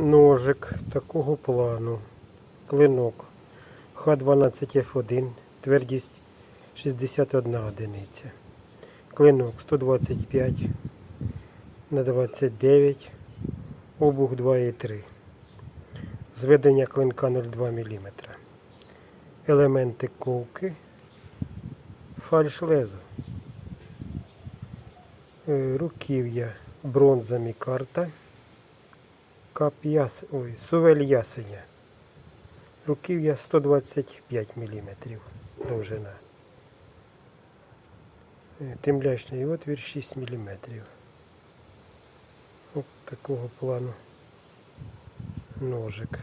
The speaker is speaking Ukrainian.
Ножик такого плану. Клинок Х12Ф1, твердість 61 одиниця. Клинок 125 на 29, обух 2,3. Зведення клинка 0,2 мм. Елементи ковки. Фальш лезо. Е, Руків'я бронза мікарта. Кап яс... Ой, сувель ясеня. Руків'я 125 мм довжина. Е, Темлячний отвір 6 мм. От такого плану ножик.